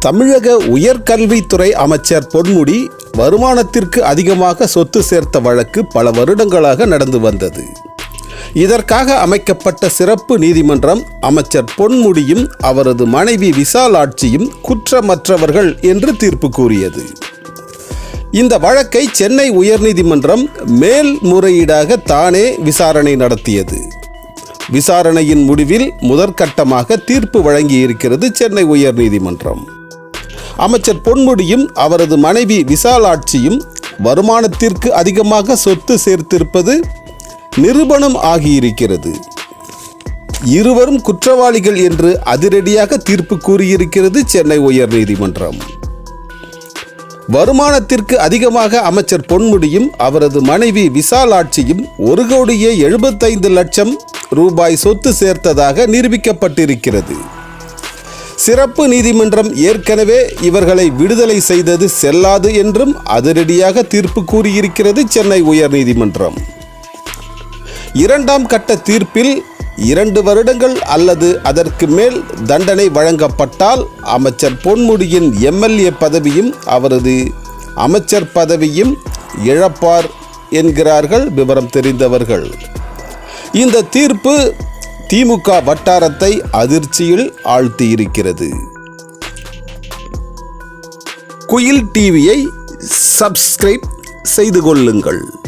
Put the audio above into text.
தமிழக உயர்கல்வித்துறை அமைச்சர் பொன்முடி வருமானத்திற்கு அதிகமாக சொத்து சேர்த்த வழக்கு பல வருடங்களாக நடந்து வந்தது. இதற்காக அமைக்கப்பட்ட சிறப்பு நீதிமன்றம் அமைச்சர் பொன்முடியும் அவரது மனைவி விசாலாட்சியும் குற்றமற்றவர்கள் என்று தீர்ப்பு கூறியது. இந்த வழக்கை சென்னை உயர்நீதிமன்றம் மேல்முறையீடாக தானே விசாரணை நடத்தியது. விசாரணையின் முடிவில் முதற்கட்டமாக தீர்ப்பு வழங்கியிருக்கிறது சென்னை உயர்நீதிமன்றம். அமைச்சர் பொன்முடியும் அவரது மனைவி விசாலாட்சியும் வருமானத்திற்கு அதிகமாக சொத்து சேர்த்திருப்பது நிரூபணம் ஆகியிருக்கிறது. இருவரும் குற்றவாளிகள் என்று அதிரடியாக தீர்ப்பு கூறியிருக்கிறது சென்னை உயர்நீதிமன்றம். வருமானத்திற்கு அதிகமாக அமைச்சர் பொன்முடியும் அவரது மனைவி விசாலாட்சியும் ஒரு கோடியே எழுபத்தைந்து லட்சம் ரூபாய் சொத்து சேர்த்ததாக நிரூபிக்கப்பட்டிருக்கிறது. சிறப்பு நீதிமன்றம் ஏற்கனவே இவர்களை விடுதலை செய்தது செல்லாது என்றும் அதிரடியாக தீர்ப்பு கூறியிருக்கிறது சென்னை உயர்நீதிமன்றம். இரண்டாம் கட்ட தீர்ப்பில் இரண்டு வருடங்கள் அல்லது அதற்கு மேல் தண்டனை வழங்கப்பட்டால் அமைச்சர் பொன்முடியின் எம்எல்ஏ பதவியும் அவரது அமைச்சர் பதவியும் இழப்பார் என்கிறார்கள் விவரம் தெரிந்தவர்கள். இந்த தீர்ப்பு திமுக வட்டாரத்தை அதிர்ச்சியில் ஆழ்த்தியிருக்கிறது. குயில் டிவியை சப்ஸ்கிரைப் செய்து கொள்ளுங்கள்.